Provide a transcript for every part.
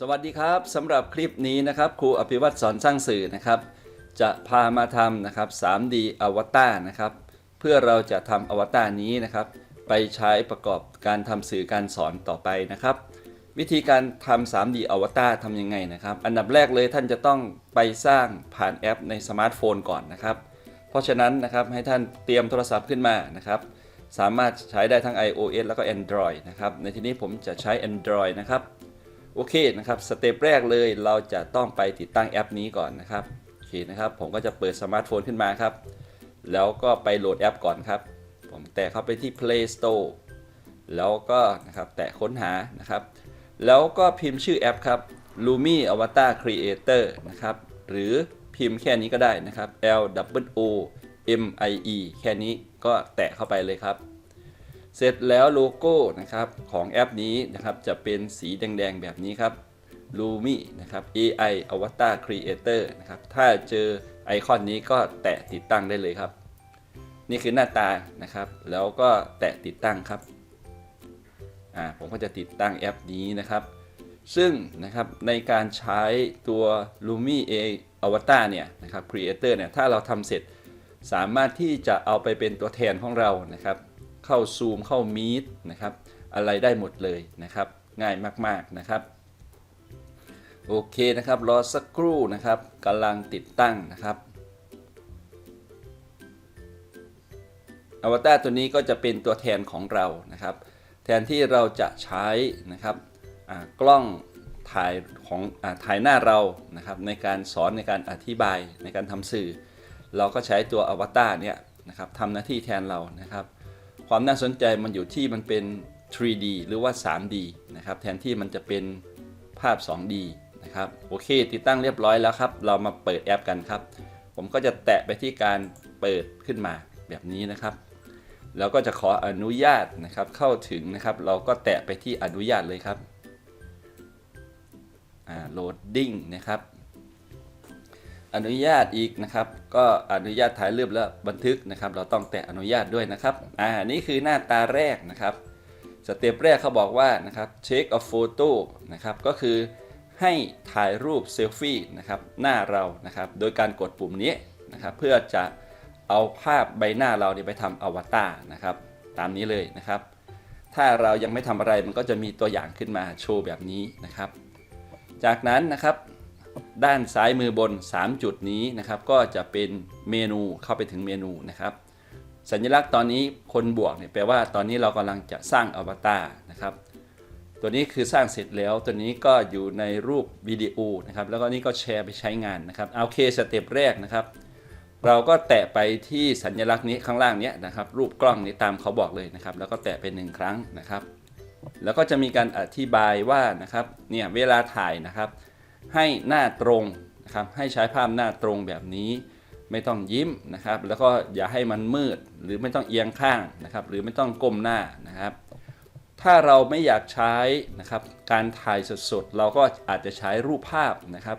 สวัสดีครับสำหรับคลิปนี้นะครับครูอภิวัตรสอนสร้างสื่อนะครับ จะพามาทำนะครับ 3D อวตารนะครับ เพื่อเราจะทำอวตารนี้นะครับ ไปใช้ประกอบการทำสื่อการสอนต่อไปนะครับ วิธีการทำ 3D อวตารทำยังไงนะครับ อันดับแรกเลยท่านจะต้องไปสร้างผ่านแอปในสมาร์ทโฟนก่อนนะครับ เพราะฉะนั้นนะครับให้ท่านเตรียมโทรศัพท์ขึ้นมานะครับ สามารถใช้ได้ทั้ง iOS แล้วก็ Android นะครับในที่นี้ผมจะใช้ Android นะครับ โอเคนะครับสเต็ปแรกเลยเราจะต้องไปติดตั้งแอปนี้ก่อนนะครับโอเคนะครับผมก็จะเปิดสมาร์ทโฟนขึ้นมาครับ แล้วก็ไปโหลดแอปก่อนครับ ผมแตะเข้าไปที่ Play Store แล้วก็นะครับแตะค้นหานะครับ แล้วก็พิมพ์ชื่อแอปครับ Lumi Avatar Creator นะครับหรือพิมพ์แค่นี้ก็ได้นะครับ L W O M I E แค่นี้ก็แตะเข้าไปเลยครับ เสร็จแล้วโลโก้นะครับของแอปนี้นะครับจะเป็นสีแดงๆแบบนี้ครับ Lumi นะครับ AI Avatar Creator นะครับถ้าเจอไอคอนนี้ก็แตะติดตั้งได้เลยครับ นี่คือหน้าตานะครับ แล้วก็แตะติดตั้งครับอ่าผมก็จะติดตั้งแอปนี้นะครับ ซึ่งนะครับในการใช้ตัว Lumi A Avatar เนี่ยนะครับ Creator เนี่ยถ้าเราทำเสร็จสามารถที่จะเอาไปเป็นตัวแทนของเรานะครับ เข้า Zoom เข้า Meet นะครับ อะไรได้หมดเลยนะครับ ง่ายมากๆนะครับ โอเคนะครับ รอสักครู่นะครับกำลังติดตั้งนะครับอวตารตัวนี้ก็จะเป็นตัวแทนของเรานะครับ แทนที่เราจะใช้นะครับกล้องถ่ายของอถ่ายหน้าเรานะครับ ในการสอนในการอธิบายในการทำสื่อ เราก็ใช้ตัวอวตารเนี่ยนะครับทำหน้าที่แทนเรานะครับ ความน่าสนใจมันอยู่ที่มันเป็น 3D หรือว่า 3D นะครับแทนที่มันจะเป็นภาพ 2D นะครับโอเค ติดตั้งเรียบร้อยแล้วครับ เรามาเปิดแอปกันครับ ผมก็จะแตะไปที่การเปิดขึ้นมาแบบนี้นะครับแล้วก็จะขออนุญาตนะครับเข้าถึงนะครับ เราก็แตะไปที่อนุญาตเลยครับอ่าโหลดดิ้งนะครับ อนุญาตอีกนะครับ ก็อนุญาตถ่ายรูปแล้วบันทึกนะครับ เราต้องแตะอนุญาตด้วยนะครับอ่านี่คือหน้าตาแรกนะครับสเต็ปแรกเขาบอกว่านะครับ take a photo นะครับก็คือให้ถ่ายรูปเซลฟี่นะครับหน้าเรานะครับ โดยการกดปุ่มนี้นะครับ เพื่อจะเอาภาพใบหน้าเราเนี่ยไปทำอวตารนะครับ ตามนี้เลยนะครับ ถ้าเรายังไม่ทำอะไรมันก็จะมีตัวอย่างขึ้นมาโชว์แบบนี้นะครับ จากนั้นนะครับ ด้านซ้ายมือบน 3 จุดนี้นะครับ ก็จะเป็นเมนูเข้าไปถึงเมนูนะครับ สัญลักษณ์ตอนนี้คนบวกเนี่ยแปลว่าตอนนี้เรากำลังจะสร้างอวตารนะครับ ตัวนี้คือสร้างเสร็จแล้ว ตัวนี้ก็อยู่ในรูปวิดีโอนะครับ แล้วก็นี่ก็แชร์ไปใช้งานนะครับโอเคสเต็ปแรกนะครับ เราก็แตะไปที่สัญลักษณ์นี้ข้างล่างเนี้ยนะครับ รูปกล้องนี้ตามเขาบอกเลยนะครับ แล้วก็แตะไปหนึ่งครั้งนะครับ แล้วก็จะมีการอธิบายว่านะครับเนี่ยเวลาถ่ายนะครับ ให้หน้าตรงนะครับให้ใช้ภาพหน้าตรงแบบนี้ ไม่ต้องยิ้มนะครับ แล้วก็อย่าให้มันมืดหรือไม่ต้องเอียงข้างนะครับ หรือไม่ต้องก้มหน้านะครับ ถ้าเราไม่อยากใช้นะครับการถ่ายสดๆเราก็อาจจะใช้รูปภาพนะครับ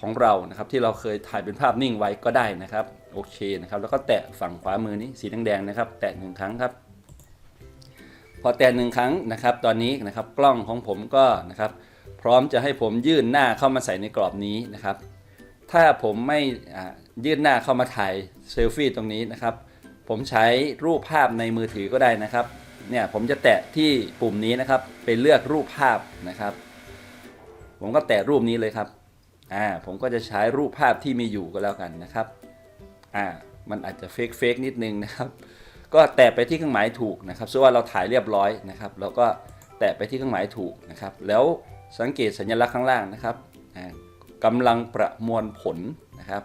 ของเรานะครับที่เราเคยถ่ายเป็นภาพนิ่งไว้ก็ได้นะครับโอเคนะครับ แล้วก็แตะฝั่งขวามือนี้สีแดงๆนะครับ แตะหนึ่งครั้งครับ พอแตะหนึ่งครั้งนะครับ ตอนนี้นะครับกล้องของผมก็นะครับ พร้อมจะให้ผมยื่นหน้าเข้ามาใส่ในกรอบนี้นะครับ ถ้าผมไม่ยื่นหน้าเข้ามาถ่ายเซลฟี่ตรงนี้นะครับ ผมใช้รูปภาพในมือถือก็ได้นะครับ เนี่ยผมจะแตะที่ปุ่มนี้นะครับไปเลือกรูปภาพนะครับ ผมก็แตะรูปนี้เลยครับ อ่า ผมก็จะใช้รูปภาพที่มีอยู่ก็แล้วกันนะครับ อ่า มันอาจจะเฟกเฟกนิดนึงนะครับ ก็แตะไปที่เครื่องหมายถูกนะครับซึ่งว่าเราถ่ายเรียบร้อยนะครับ เราก็แตะไปที่เครื่องหมายถูกนะครับ แล้ว สังเกตสัญลักษณ์ข้างล่างนะครับกำลังประมวลผลนะครับ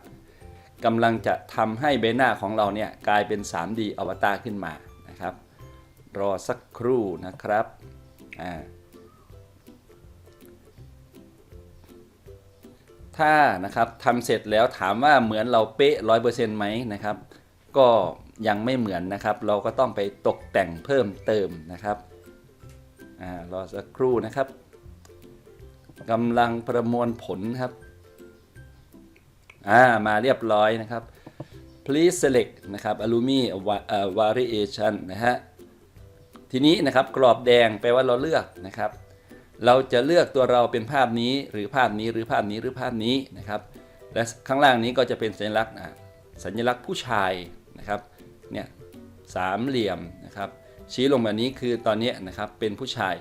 กำลังจะทำให้ใบหน้าของเราเนี่ยกลายเป็น 3D อวตารขึ้นมานะครับ รอสักครู่นะครับถ้านะครับทำเสร็จแล้วถามว่าเหมือนเราเป๊ะร้อยเปอร์เซ็นต์ไหมนะครับ ก็ยังไม่เหมือนนะครับ เราก็ต้องไปตกแต่งเพิ่มเติมนะครับอรอสักครู่นะครับ กำลังประมวลผลครับ อ่า มาเรียบร้อยนะครับ please select นะครับ alumi variation นะฮะ ทีนี้นะครับกรอบแดงแปลว่าเราเลือกนะครับ เราจะเลือกตัวเราเป็นภาพนี้หรือภาพนี้หรือภาพนี้หรือภาพนี้นะครับ และข้างล่างนี้ก็จะเป็นสัญลักษณ์สัญลักษณ์ผู้ชายนะครับ เนี่ยสามเหลี่ยมนะครับชี้ลงแบบนี้คือตอนนี้นะครับเป็นผู้ชาย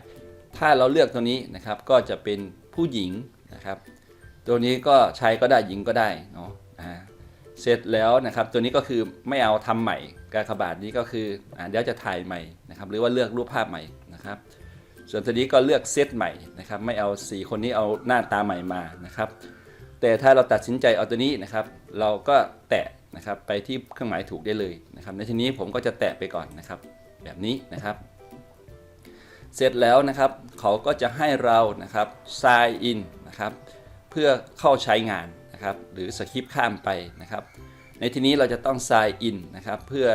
ถ้าเราเลือกตัวนี้นะครับก็จะเป็น ผู้หญิงนะครับ ตัวนี้ก็ชายก็ได้หญิงก็ได้เนาะอ่าเสร็จแล้วนะครับตัวนี้ก็คือไม่เอาทำใหม่กากบาทนี้ก็คืออ่าเดี๋ยวจะถ่ายใหม่นะครับหรือว่าเลือกรูปภาพใหม่นะครับส่วนตัวนี้ก็เลือกเซตใหม่นะครับไม่เอาสีคนนี้เอาหน้าตาใหม่มานะครับ แต่ถ้าเราตัดสินใจเอาตัวนี้นะครับ เราก็แตะนะครับไปที่เครื่องหมายถูกได้เลยนะครับในทีนี้ผมก็จะแตะไปก่อนนะครับ แบบนี้นะครับ เสร็จแล้วนะครับ เขาก็จะให้เรานะครับ sign in นะครับ เพื่อเข้าใช้งานนะครับ หรือสคริปข้ามไปนะครับ ในที่นี้เราจะต้อง sign in นะครับ เพื่อ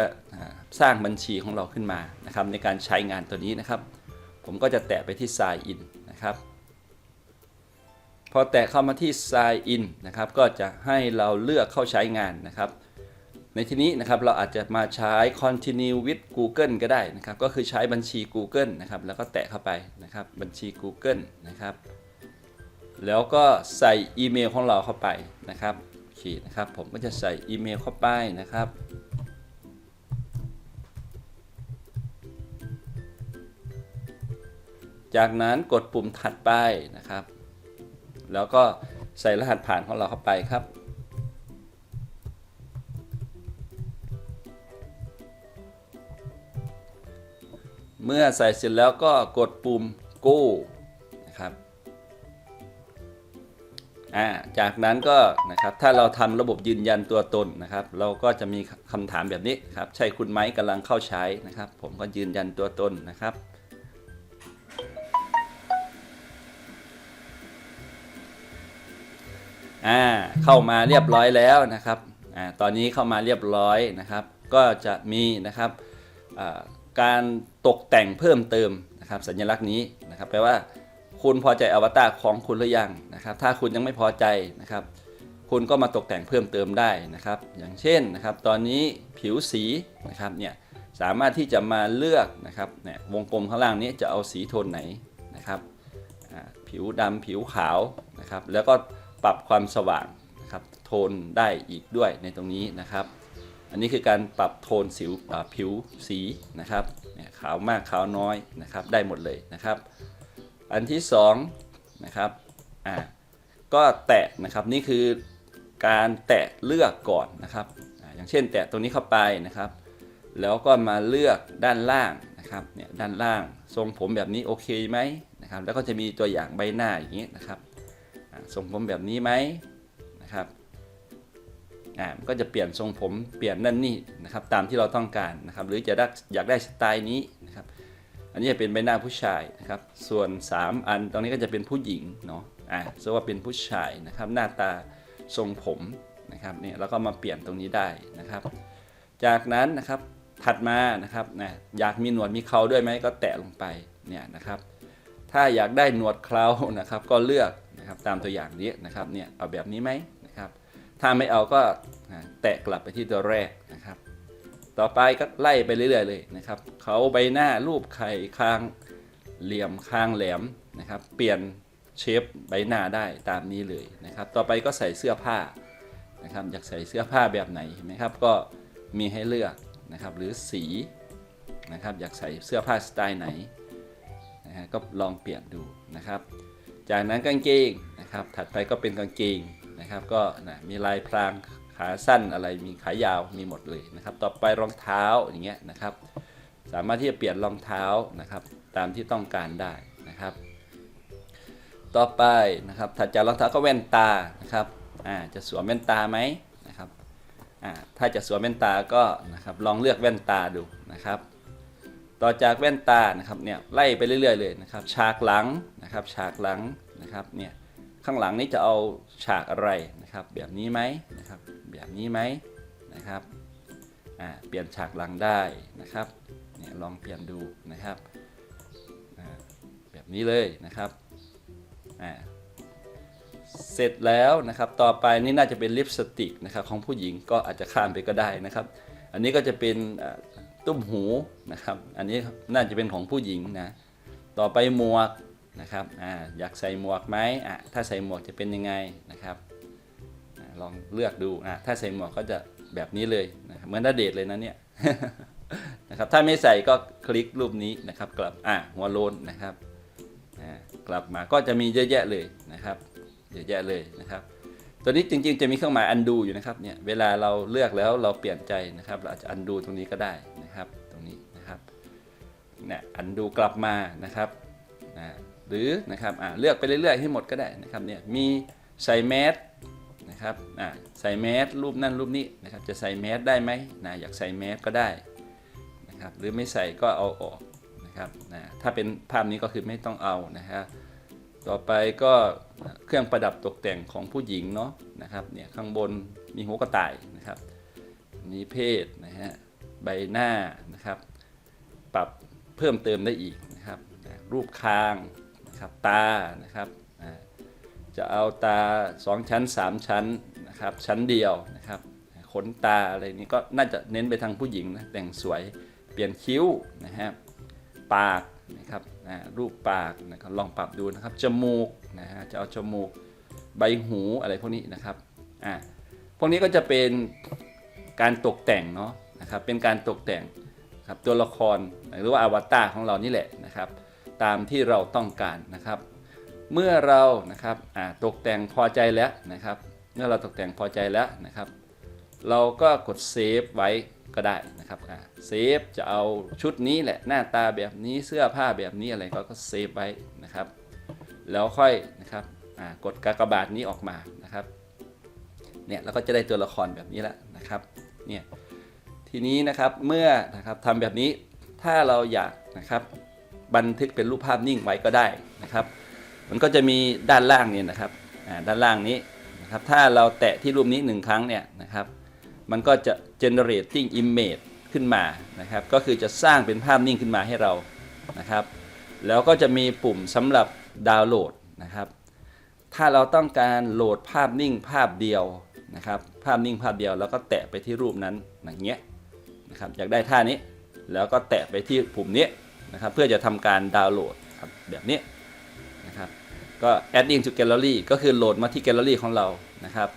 สร้างบัญชีของเราขึ้นมานะครับ ในการใช้งานตัวนี้นะครับ ผมก็จะแตะไปที่ sign in นะครับ พอแตะเข้ามาที่ sign in นะครับ ก็จะให้เราเลือกเข้าใช้งานนะครับ ในที่นี้นะครับเราอาจจะมาใช้ continue with Google ก็ได้นะครับ ก็คือใช้บัญชี Google นะครับแล้วก็แตะเข้าไปนะครับบัญชี Google นะครับ แล้วก็ใส่อีเมลของเราเข้าไปนะครับโอเคนะครับ ผมก็จะใส่อีเมลเข้าไปนะครับจากนั้นกดปุ่มถัดไปนะครับ แล้วก็ใส่รหัสผ่านของเราเข้าไปครับ เมื่อใส่เสร็จแล้วก็กดปุ่ม go นะครับอ่าจากนั้นก็นะครับถ้าเราทำระบบยืนยันตัวตนนะครับ เราก็จะมีคำถามแบบนี้ครับใช่คุณไหมกำลังเข้าใช้นะครับ ผมก็ยืนยันตัวตนนะครับอ่าเข้ามาเรียบร้อยแล้วนะครับอ่าตอนนี้เข้ามาเรียบร้อยนะครับ ก็จะมีนะครับอ่า การตกแต่งเพิ่มเติมนะครับสัญลักษณ์นี้นะครับแปลว่าคุณพอใจอวตารของคุณหรือยังนะครับ ถ้าคุณยังไม่พอใจนะครับ คุณก็มาตกแต่งเพิ่มเติมได้นะครับ อย่างเช่นนะครับ ตอนนี้ผิวสีนะครับเนี่ยสามารถที่จะมาเลือกนะครับเนี่ยวงกลมข้างล่างนี้จะเอาสีโทนไหนนะครับผิวดำผิวขาวนะครับ แล้วก็ปรับความสว่างนะครับโทนได้อีกด้วยในตรงนี้นะครับ อันนี้คือการปรับโทนสิวผิวสีนะครับเขาวมากขาวน้อยนะครับได้หมดเลยนะครับ อันที่สองนะครับอ่าก็แตะนะครับนี่คือการแตะเลือกก่อนนะครับออย่างเช่น แตะตรงนี้เข้าไปนะครับ แล้วก็มาเลือกด้านล่างนะครับเนี่ยด้านล่างทรงผมแบบนี้โอเคไหมนะครับแล้วก็จะมีตัวอย่างใบหน้าอย่างนี้นะครับทรงผมแบบนี้ไหมนะครับ อ่าก็จะเปลี่ยนทรงผมเปลี่ยนนั่นนี่นะครับตามที่เราต้องการนะครับหรือจะได้อยากได้สไตล์นี้นะครับอันนี้จะเป็นใบหน้าผู้ชายนะครับส่วน 3 อันตรงนี้ก็จะเป็นผู้หญิงเนาะอ่าซึ่ว่าเป็นผู้ชายนะครับหน้าตาทรงผมนะครับเนี่ยแล้วก็มาเปลี่ยนตรงนี้ได้นะครับ จากนั้นนะครับถัดมานะครับนะอยากมีหนวดมีเคราด้วยไหมก็แตะลงไปเนี่ยนะครับ ถ้าอยากได้หนวดเครานะครับก็เลือกนะครับตามตัวอย่างนี้นะครับเนี่ยเอาแบบนี้ไหม ถ้าไม่เอาก็แตะกลับไปที่ตัวแรกนะครับ ต่อไปก็ไล่ไปเรื่อยๆเลยนะครับ เขาใบหน้ารูปไข่คางเหลี่ยมคางแหลมนะครับ เปลี่ยนเชฟใบหน้าได้ตามนี้เลยนะครับ ต่อไปก็ใส่เสื้อผ้านะครับ อยากใส่เสื้อผ้าแบบไหนเห็นไหมครับ ก็มีให้เลือกนะครับ หรือสีนะครับ อยากใส่เสื้อผ้าสไตล์ไหนนะฮะก็ลองเปลี่ยนดูนะครับ จากนั้นกางเกงนะครับ ถัดไปก็เป็นกางเกง นะครับ ก็นะมีลายพรางขาสั้นอะไรมีขายาวมีหมดเลยนะครับ ต่อไปรองเท้าอย่างเงี้ยนะครับ สามารถที่จะเปลี่ยนรองเท้านะครับ ตามที่ต้องการได้นะครับ ต่อไปนะครับถัดจากรองเท้าก็แว่นตานะครับอ่าจะสวมแว่นตาไหมนะครับอ่าถ้าจะสวมแว่นตาก็นะครับลองเลือกแว่นตาดูนะครับต่อจากแว่นตานะครับเนี่ยไล่ไปเรื่อยๆเลยนะครับฉากหลังนะครับฉากหลังนะครับเนี่ย ข้างหลังนี้จะเอาฉากอะไรนะครับ แบบนี้ไหมนะครับ แบบนี้ไหมนะครับอ่าเปลี่ยนฉากหลังได้นะครับเนี่ยลองเปลี่ยนดูนะครับอ่าแบบนี้เลยนะครับอ่าเสร็จแล้วนะครับ ต่อไปนี่น่าจะเป็นลิปสติกนะครับของผู้หญิงก็อาจจะข้ามไปก็ได้นะครับ อันนี้ก็จะเป็นตุ้มหูนะครับ อันนี้น่าจะเป็นของผู้หญิงนะ ต่อไปหมวก นะครับอ่าอยากใส่หมวกไหมอะถ้าใส่หมวกจะเป็นยังไงนะครับอลองเลือกดูอะถ้าใส่หมวกก็จะแบบนี้เลยนะเหมือนดาเดทเลยนะเนี่ยนะครับถ้าไม่ใส่ก็คลิกรูปนี้นะครับ กลับอะหัวโลนนะครับอ่ากลับมาก็จะมีเยอะแยะเลยนะครับเยอะแยะเลยนะครับ ตัวนี้จริงๆจะมีเครื่องหมาย undo อยู่นะครับเนี่ยเวลาเราเลือกแล้วเราเปลี่ยนใจนะครับ เราอาจจะ undo ตรงนี้ก็ได้นะครับ ตรงนี้นะครับเนี่ย undo กลับมานะครับ หรือนะครับเลือกไปเรื่อยๆให้หมดก็ได้นะครับเนี่ยมีใส่แมสนะครับใส่แมสรูปนั่นรูปนี้นะครับจะใส่แมสได้ไหมนะอยากใส่แมสก็ได้นะครับหรือไม่ใส่ก็เอาออกนะครับนะถ้าเป็นภาพนี้ก็คือไม่ต้องเอานะครับต่อไปก็เครื่องประดับตกแต่งของผู้หญิงเนาะนะครับเนี่ยข้างบนมีหัวกระต่ายนะครับมีเพศนะฮะใบหน้านะครับ ปรับเพิ่มเติมได้อีกนะครับรูปคาง นะครับตานะครับจะเอาตา 2 ชั้น 3 ชั้นนะครับชั้นเดียวนะครับขนตาอะไรนี้ก็น่าจะเน้นไปทางผู้หญิงนะแต่งสวยเปลี่ยนคิ้วนะฮะปากนะครับอ่ารูปปากนะครับลองปรับดูนะครับจมูกนะฮะจะเอาจมูกใบหูอะไรพวกนี้นะครับอ่าพวกนี้ก็จะเป็นการตกแต่งเนาะนะครับเป็นการตกแต่งครับตัวละครหรือว่าอวตารของเรานี่แหละนะครับ ตามที่เราต้องการนะครับ เมื่อเรานะครับตกแต่งพอใจแล้วนะครับ เมื่อเราตกแต่งพอใจแล้วนะครับ เราก็กดเซฟไว้ก็ได้นะครับเซฟจะเอาชุดนี้แหละหน้าตาแบบนี้เสื้อผ้าแบบนี้อะไรก็ก็เซฟไว้นะครับ แล้วค่อยนะครับกดกากบาทนี้ออกมานะครับเนี่ยเราก็จะได้ตัวละครแบบนี้แล้วนะครับเนี่ยทีนี้นะครับเมื่อนะครับทำแบบนี้ถ้าเราอยากนะครับ บันทึกเป็นรูปภาพนิ่งไว้ก็ได้นะครับ มันก็จะมีด้านล่างเนี่ยนะครับด้านล่างนี้นะครับถ้าเราแตะที่รูปนี้หนึ่งครั้งเนี่ยนะครับ มันก็จะ generating image ขึ้นมานะครับ ก็คือจะสร้างเป็นภาพนิ่งขึ้นมาให้เรานะครับ แล้วก็จะมีปุ่มสำหรับดาวน์โหลดนะครับ ถ้าเราต้องการโหลดภาพนิ่งภาพเดียวนะครับ ภาพนิ่งภาพเดียว แล้วก็แตะไปที่รูปนั้นอย่างเงี้ยนะครับ อยากได้ท่านี้ แล้วก็แตะไปที่ปุ่มนี้ นะครับเพื่อจะทำการดาวน์โหลดครับแบบนี้นะครับก็ adding to gallery ก็คือโหลดมาที่แกลเลอรี่ของเรานะครับ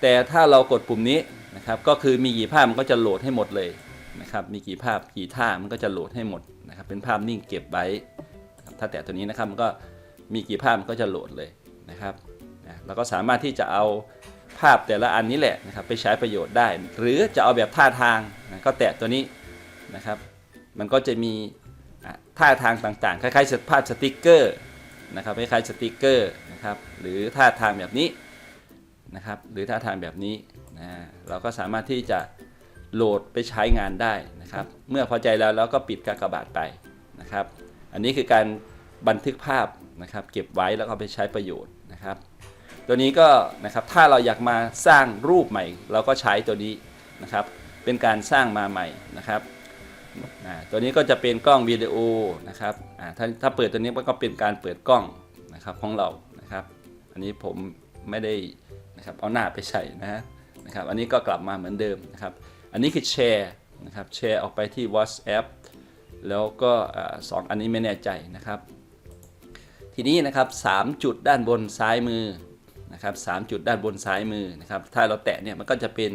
แต่ถ้าเรากดปุ่มนี้นะครับก็คือมีกี่ภาพมันก็จะโหลดให้หมดเลยนะครับมีกี่ภาพกี่ท่ามันก็จะโหลดให้หมดนะครับเป็นภาพนิ่งเก็บไว้ ถ้าแตะตัวนี้นะครับมันก็มีกี่ภาพมันก็จะโหลดเลยนะครับนะเราก็สามารถที่จะเอาภาพแต่ละอันนี้แหละนะครับไปใช้ประโยชน์ได้ หรือจะเอาแบบท่าทางนะก็แตะตัวนี้นะครับ มันก็จะมี ท่าทางต่างๆ คล้ายๆภาพสติกเกอร์นะครับคล้ายๆสติกเกอร์นะครับหรือท่าทางแบบนี้นะครับหรือท่าทางแบบนี้นะเราก็สามารถที่จะโหลดไปใช้งานได้นะครับ เมื่อพอใจแล้วเราก็ปิดกากบาทไปนะครับ อันนี้คือการบันทึกภาพนะครับเก็บไว้แล้วก็ไปใช้ประโยชน์นะครับ ตัวนี้ก็นะครับถ้าเราอยากมาสร้างรูปใหม่ เราก็ใช้ตัวนี้นะครับ เป็นการสร้างมาใหม่นะครับ ตัวนี้ก็จะเป็นกล้องวิดีโอนะครับถ้าถ้าเปิดตัวนี้มันก็เป็นการเปิดกล้องนะครับของเรานะครับ อันนี้ผมไม่ได้นะครับเอาหน้าไปใส่นะนะครับ อันนี้ก็กลับมาเหมือนเดิมนะครับ อันนี้คือแชร์นะครับแชร์ออกไปที่ WhatsApp แล้วก็สองอันนี้ไม่แน่ใจนะครับ ทีนี้นะครับ 3 จุดด้านบนซ้ายมือนะครับ3จุดด้านบนซ้ายมือนะครับ ถ้าเราแตะเนี่ยมันก็จะเป็น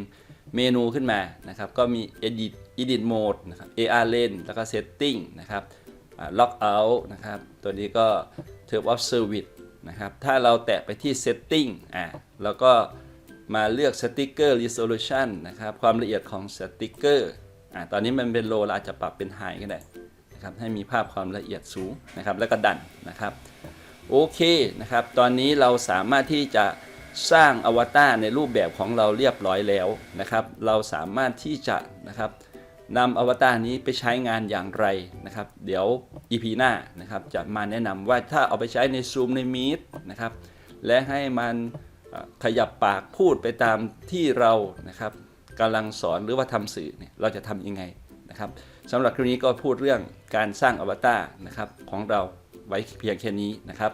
เมนูขึ้นมานะครับ ก็มี edit edit mode นะครับ AR lens แล้วก็ setting นะครับ lock out นะครับ ตัวนี้ก็ term of service นะครับ ถ้าเราแตะไปที่ setting อ่าแล้วก็มาเลือก sticker resolution นะครับ ความละเอียดของ sticker อ่าตอนนี้มันเป็น low เราอาจจะปรับเป็น high ก็ได้นะครับ ให้มีภาพความละเอียดสูงนะครับ แล้วก็ดันนะครับ โอเคนะครับ ตอนนี้เราสามารถที่จะสร้างอวตารในรูปแบบของเราเรียบร้อยแล้วนะครับ เราสามารถที่จะนะครับ นำอวตารนี้ไปใช้งานอย่างไรนะครับ เดี๋ยว EP หน้านะครับจะมาแนะนำว่าถ้าเอาไปใช้ใน Zoom ใน Meet นะครับ และให้มันขยับปากพูดไปตามที่เรานะครับกำลังสอนหรือว่าทำสื่อเนี่ยเราจะทำยังไงนะครับสำหรับคลิปนี้ก็พูดเรื่องการสร้างอวตารนะครับของเราไว้เพียงแค่นี้นะครับ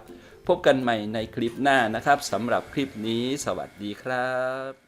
พบกันใหม่ในคลิปหน้านะครับสำหรับคลิปนี้สวัสดีครับ